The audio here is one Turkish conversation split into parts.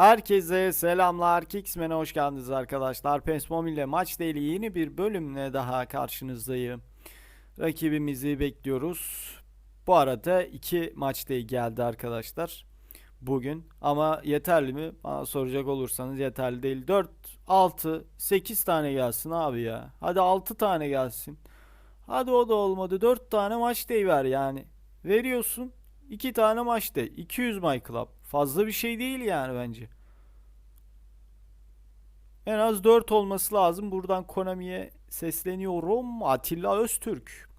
Herkese selamlar. Kicksman'e hoş geldiniz arkadaşlar. PES Mobile maç değil yeni bir bölümle daha karşınızdayım. Rakibimizi bekliyoruz. Bu arada iki maç değil geldi arkadaşlar. Bugün ama yeterli mi? Bana soracak olursanız yeterli değil. 4, 6, 8 tane gelsin abi ya. Hadi 6 tane gelsin. Hadi o da olmadı. 4 tane maç değil ver yani. Veriyorsun. 2 tane maç değil. 200 My Club. Fazla bir şey değil yani bence. En az 4 olması lazım. Buradan Konami'ye sesleniyorum. Atilla Öztürk.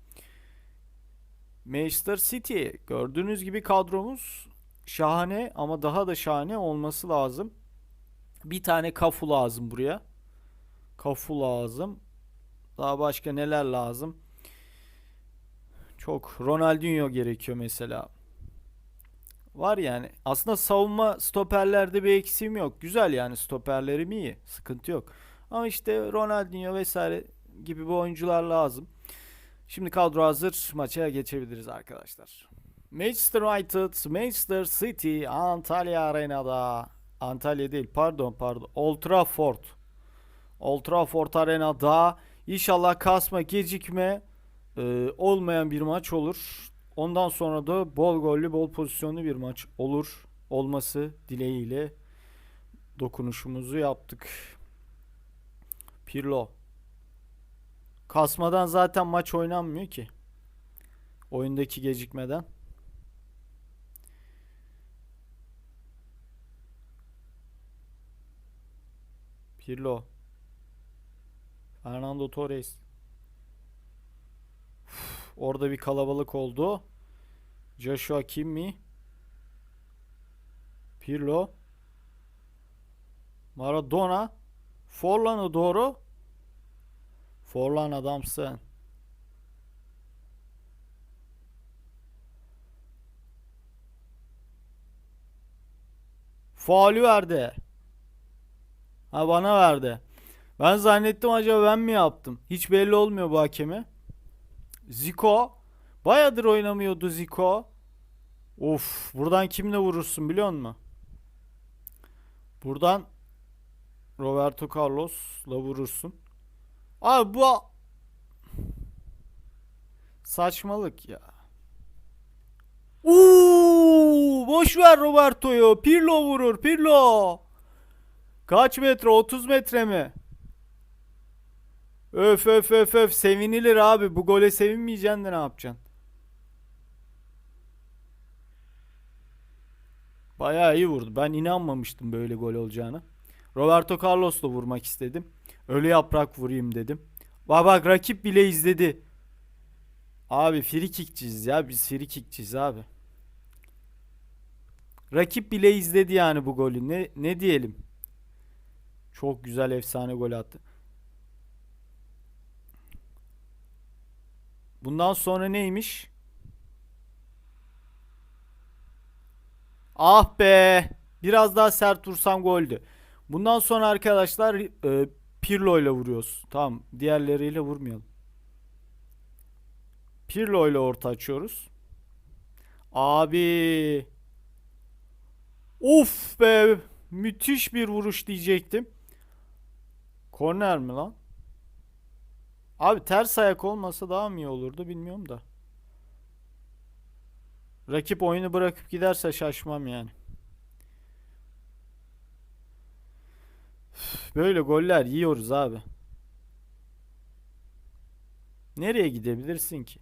Manchester City. Gördüğünüz gibi kadromuz şahane ama daha da şahane olması lazım. Bir tane kafu lazım buraya. Kafu lazım. Daha başka neler lazım? Çok Ronaldinho gerekiyor mesela. Var yani. Aslında savunma stoperlerde bir eksiğim yok. Güzel yani stoperlerim iyi. Sıkıntı yok. Ama işte Ronaldinho vesaire gibi bu oyuncular lazım. Şimdi kadro hazır. Maça geçebiliriz arkadaşlar. Manchester United, Manchester City, Antalya Arena'da. Antalya değil pardon pardon. Old Trafford. Old Trafford Arena'da. İnşallah kasma gecikme e, olmayan bir maç olur. Ondan sonra da bol gollü, bol pozisyonlu bir maç olur. Olması dileğiyle dokunuşumuzu yaptık. Pirlo. Kasmadan zaten maç oynanmıyor ki. Oyundaki gecikmeden. Pirlo. Fernando Torres. Orada bir kalabalık oldu. Joshua Kimmi. Pirlo. Maradona. Forlan'a doğru. Forlan adamsın. Faulü verdi. Ha bana verdi. Ben zannettim acaba ben mi yaptım? Hiç belli olmuyor bu hakeme. Zico. Bayağıdır oynamıyordu Zico. Of, buradan kimle vurursun biliyor musun? Buradan Roberto Carlos'la vurursun. Abi bu saçmalık ya. Uuu, boş ver Roberto'yu. Pirlo vurur, Pirlo. Kaç metre? 30 metre mi? Öf öf öf öf sevinilir abi. Bu gole sevinmeyeceksin de ne yapacaksın? Bayağı iyi vurdu. Ben inanmamıştım böyle gol olacağını. Roberto Carlos'la vurmak istedim. Ölü yaprak vurayım dedim. Bak bak rakip bile izledi. Abi free ya. Biz free abi. Rakip bile izledi yani bu golü. Ne ne diyelim? Çok güzel efsane gol attı. Bundan sonra neymiş? Ah be. Biraz daha sert vursam goldü. Bundan sonra arkadaşlar e, Pirlo ile vuruyoruz. Tamam. Diğerleriyle vurmayalım. Pirlo ile orta açıyoruz. Abi. Of be. Müthiş bir vuruş diyecektim. Korner mi lan? Abi ters ayak olmasa daha mı iyi olurdu bilmiyorum da. Rakip oyunu bırakıp giderse şaşmam yani. Böyle goller yiyoruz abi. Nereye gidebilirsin ki?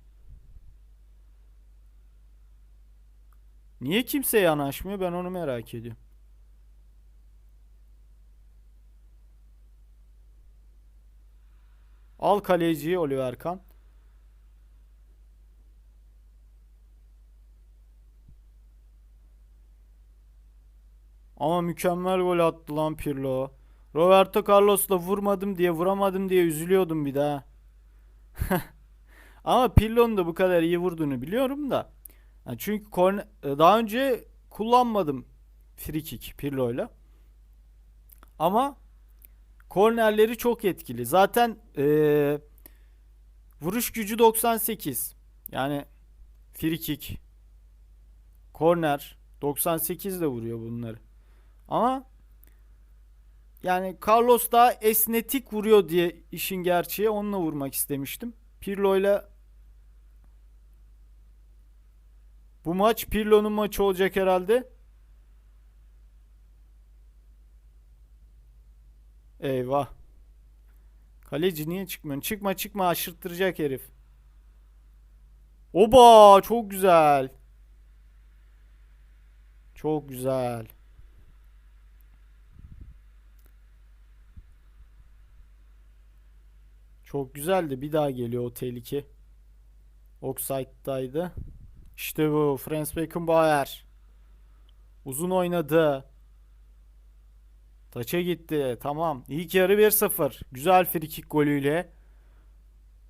Niye kimse yanaşmıyor ben onu merak ediyorum. Al kaleciyi Oliver Kahn. Ama mükemmel gol attı lan Pirlo. Roberto Carlos'la vurmadım diye vuramadım diye üzülüyordum bir daha. Ama Pirlo'nun da bu kadar iyi vurduğunu biliyorum da. Yani çünkü korne- daha önce kullanmadım free kick Pirlo'yla. Ama kornerleri çok etkili. Zaten eee, vuruş gücü 98. Yani free kick, korner 98 de vuruyor bunları. Ama yani Carlos daha esnetik vuruyor diye işin gerçeği onunla vurmak istemiştim. Pirlo'yla bu maç Pirlo'nun maçı olacak herhalde. Eyvah. Kaleci niye çıkmıyorsun? Çıkma çıkma aşırttıracak herif. Oba çok güzel. Çok güzel. Çok güzeldi. Bir daha geliyor o tehlike. Offside'daydı. İşte bu. Franz Beckenbauer. Uzun oynadı. Taça gitti. Tamam. İlk yarı 1-0. Güzel frikik golüyle.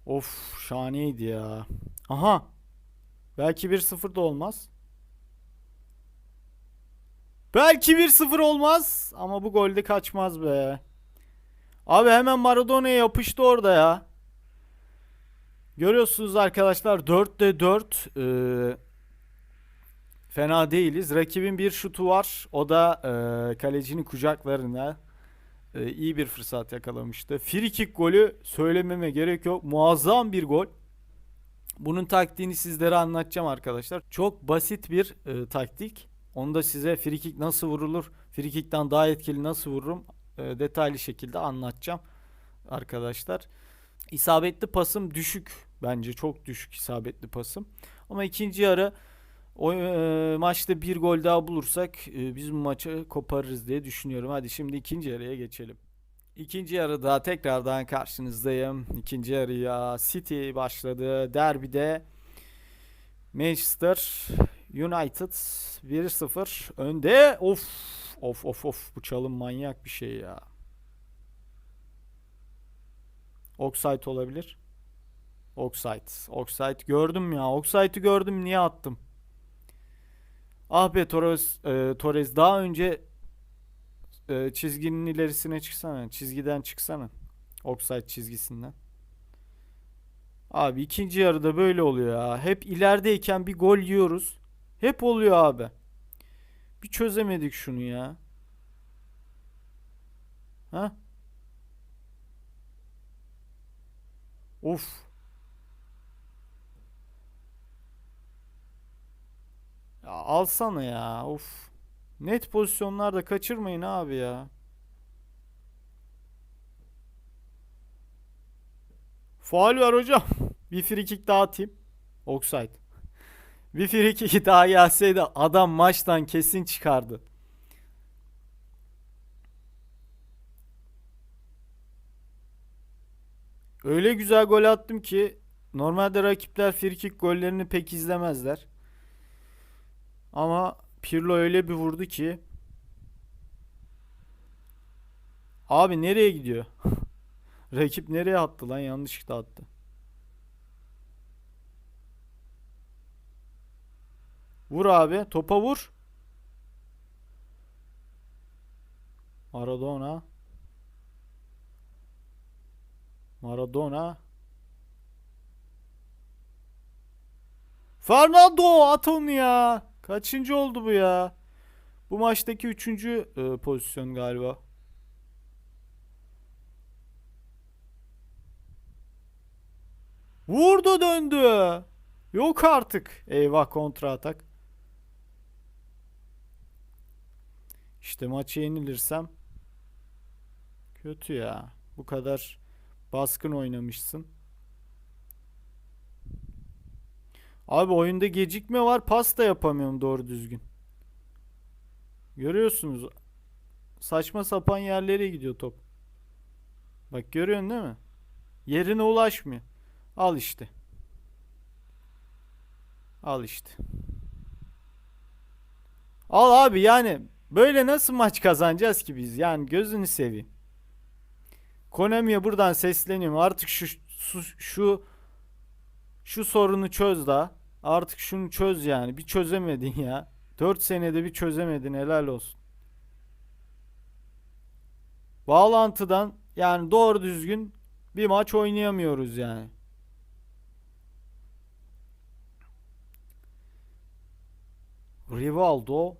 Of şahaneydi ya. Aha. Belki 1-0 da olmaz. Belki 1-0 olmaz ama bu golde kaçmaz be. Abi hemen Maradona'ya yapıştı orada ya. Görüyorsunuz arkadaşlar 4'te 4 ee, fena değiliz. Rakibin bir şutu var. O da ee, kalecinin kucaklarına ee, iyi bir fırsat yakalamıştı. Free kick golü söylememe gerek yok. Muazzam bir gol. Bunun taktiğini sizlere anlatacağım arkadaşlar. Çok basit bir e, taktik. Onu da size free kick nasıl vurulur, free kick'ten daha etkili nasıl vururum e, detaylı şekilde anlatacağım arkadaşlar. İsabetli pasım düşük bence çok düşük isabetli pasım. Ama ikinci yarı o e, maçta bir gol daha bulursak e, biz bu maçı koparırız diye düşünüyorum. Hadi şimdi ikinci yarıya geçelim. İkinci yarıda tekrardan karşınızdayım. İkinci yarıya City başladı. Derbide Manchester United 1-0 önde. Of of of of bu çalım manyak bir şey ya. Offside olabilir. Offside. Offside gördüm ya. Offside'ı gördüm niye attım? Ah be Torres, e, Torres daha önce e, çizginin ilerisine çıksana. Çizgiden çıksana. Offside çizgisinden. Abi ikinci yarıda böyle oluyor ya. Hep ilerideyken bir gol yiyoruz. Hep oluyor abi. Bir çözemedik şunu ya. Ha? Of. Ya alsana ya. Of. Net pozisyonlarda kaçırmayın abi ya. Faul var hocam. Bir free kick daha atayım. Offside. Bir free kick daha gelseydi adam maçtan kesin çıkardı. Öyle güzel gol attım ki normalde rakipler free kick gollerini pek izlemezler. Ama Pirlo öyle bir vurdu ki Abi nereye gidiyor? Rakip nereye attı lan? Yanlışlıkla attı. Vur abi. Topa vur. Maradona. Maradona. Fernando at onu ya. Kaçıncı oldu bu ya? Bu maçtaki üçüncü e, pozisyon galiba. Vurdu döndü. Yok artık. Eyvah kontra atak. İşte maçı yenilirsem kötü ya. Bu kadar baskın oynamışsın. Abi oyunda gecikme var. Pas da yapamıyorum doğru düzgün. Görüyorsunuz. Saçma sapan yerlere gidiyor top. Bak görüyorsun değil mi? Yerine ulaşmıyor. Al işte. Al işte. Al abi yani böyle nasıl maç kazanacağız ki biz? Yani gözünü seveyim. Konami'ye buradan sesleniyorum. Artık şu şu şu, şu sorunu çöz daha. Artık şunu çöz yani. Bir çözemedin ya. 4 senede bir çözemedin. Helal olsun. Bağlantıdan yani doğru düzgün bir maç oynayamıyoruz yani. Rivaldo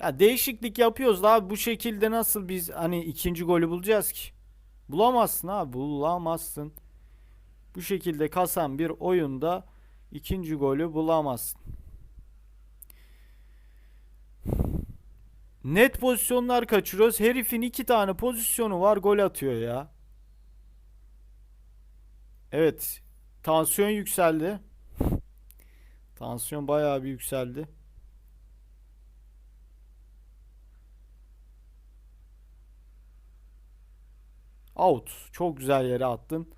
Ya değişiklik yapıyoruz da abi bu şekilde nasıl biz hani ikinci golü bulacağız ki? Bulamazsın abi bulamazsın. Bu şekilde kasan bir oyunda ikinci golü bulamazsın. Net pozisyonlar kaçırıyoruz. Herifin iki tane pozisyonu var gol atıyor ya. Evet. Tansiyon yükseldi. Tansiyon bayağı bir yükseldi. Out. Çok güzel yere attın.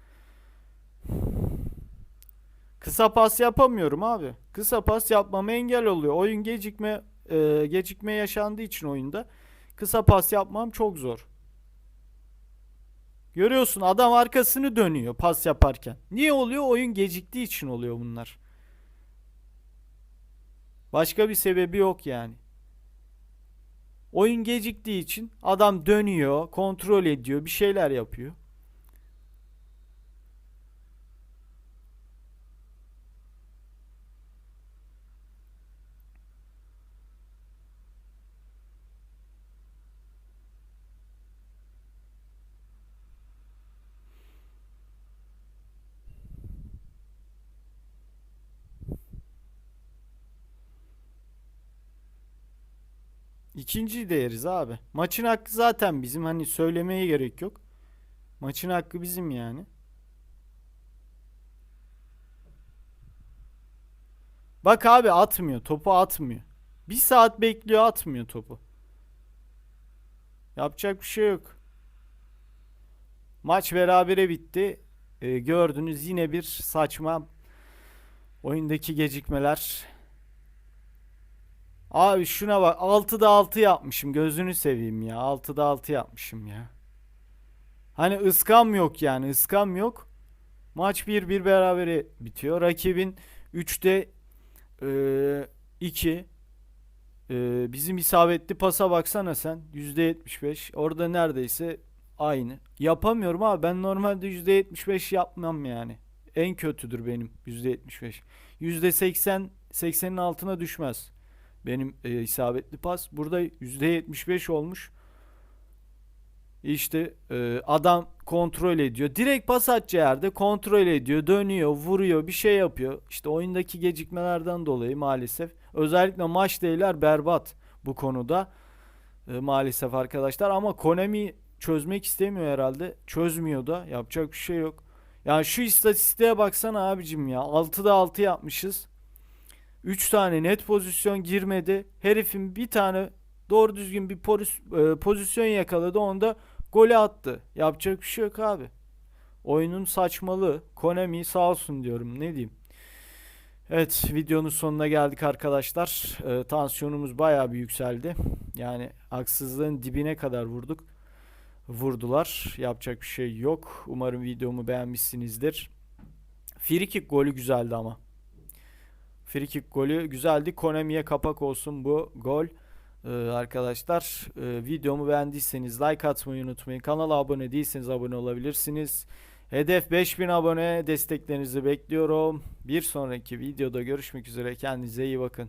Kısa pas yapamıyorum abi. Kısa pas yapmama engel oluyor. Oyun gecikme e, gecikme yaşandığı için oyunda kısa pas yapmam çok zor. Görüyorsun adam arkasını dönüyor pas yaparken. Niye oluyor? Oyun geciktiği için oluyor bunlar. Başka bir sebebi yok yani. Oyun geciktiği için adam dönüyor, kontrol ediyor, bir şeyler yapıyor. İkinci değeriz abi. Maçın hakkı zaten bizim. Hani söylemeye gerek yok. Maçın hakkı bizim yani. Bak abi atmıyor. Topu atmıyor. Bir saat bekliyor atmıyor topu. Yapacak bir şey yok. Maç berabere bitti. Ee, gördünüz yine bir saçma oyundaki gecikmeler. Abi şuna bak 6'da 6 yapmışım gözünü seveyim ya 6'da 6 yapmışım ya. Hani ıskam yok yani ıskam yok. Maç 1-1 berabere bitiyor. Rakibin 3'te 2 bizim isabetli pasa baksana sen %75 orada neredeyse aynı. Yapamıyorum abi ben normalde %75 yapmam yani. En kötüdür benim %75. %80 80'in altına düşmez. Benim e, isabetli pas. Burada %75 olmuş. İşte e, adam kontrol ediyor. Direkt pas atacağı yerde kontrol ediyor. Dönüyor, vuruyor, bir şey yapıyor. İşte oyundaki gecikmelerden dolayı maalesef. Özellikle maç değiller berbat bu konuda. E, maalesef arkadaşlar. Ama Konami çözmek istemiyor herhalde. Çözmüyor da. Yapacak bir şey yok. Yani şu istatistiğe baksana abicim ya. 6'da 6 yapmışız. 3 tane net pozisyon girmedi. Herifin bir tane doğru düzgün bir e, pozisyon yakaladı. Onda golü attı. Yapacak bir şey yok abi. Oyunun saçmalığı. Konami sağ olsun diyorum. Ne diyeyim. Evet videonun sonuna geldik arkadaşlar. E, tansiyonumuz bayağı bir yükseldi. Yani haksızlığın dibine kadar vurduk. Vurdular. Yapacak bir şey yok. Umarım videomu beğenmişsinizdir. Frikik golü güzeldi ama. Frikik golü güzeldi. Konami'ye kapak olsun bu gol. Ee, arkadaşlar e, videomu beğendiyseniz like atmayı unutmayın. Kanala abone değilseniz abone olabilirsiniz. Hedef 5000 abone desteklerinizi bekliyorum. Bir sonraki videoda görüşmek üzere. Kendinize iyi bakın.